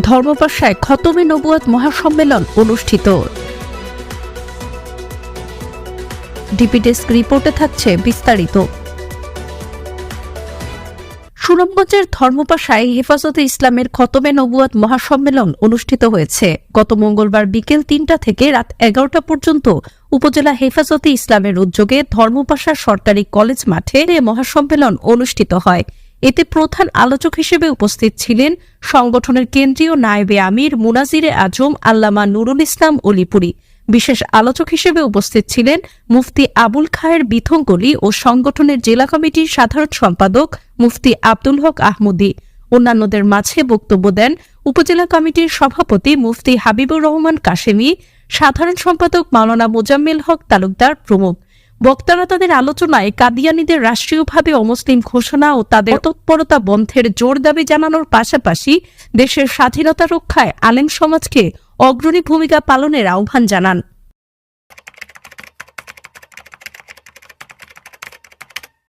ধর্মপাশায় খতমে নবুয়াত মহাসম্মেলন অনুষ্ঠিত। DP desk রিপোর্টে থাকছে বিস্তারিত। সুনামগঞ্জের ধর্মপাশায় হেফাজতে ইসলামের খতমে নবুয়াত মহাসম্মেলন অনুষ্ঠিত হয়েছে। গত মঙ্গলবার বিকেল তিনটা থেকে রাত এগারোটা পর্যন্ত উপজেলা হেফাজতে ইসলামের উদ্যোগে ধর্মপাশা সরকারি কলেজ মাঠে মহাসম্মেলন অনুষ্ঠিত হয়। এতে প্রধান আলোচক হিসেবে উপস্থিত ছিলেন সংগঠনের কেন্দ্রীয় নায়েবে আমির, মুনাজিরে আজম, আল্লামা নুরুল ইসলাম অলিপুরি। বিশেষ আলোচক হিসেবে উপস্থিত ছিলেন মুফতি আবুল খায়ের বিথঙ্গলি ও সংগঠনের জেলা কমিটির সাধারণ সম্পাদক মুফতি আব্দুল হক আহমদি। অন্যান্যদের মাঝে বক্তব্য দেন উপজেলা কমিটির সভাপতি মুফতি হাবিবুর রহমান কাশেমি, সাধারণ সম্পাদক মাওলানা মোজাম্মেল হক তালুকদার প্রমুখ। বক্তারা তাদের আলোচনায় কাদিয়ানিদের রাষ্ট্রীয়ভাবে অমুসলিম ঘোষণা ও তাদের তৎপরতা বন্ধের জোর দাবি জানানোর পাশাপাশি দেশের স্বাধীনতা রক্ষায় আলেম সমাজকে অগ্রণী ভূমিকা পালনের আহ্বান জানান।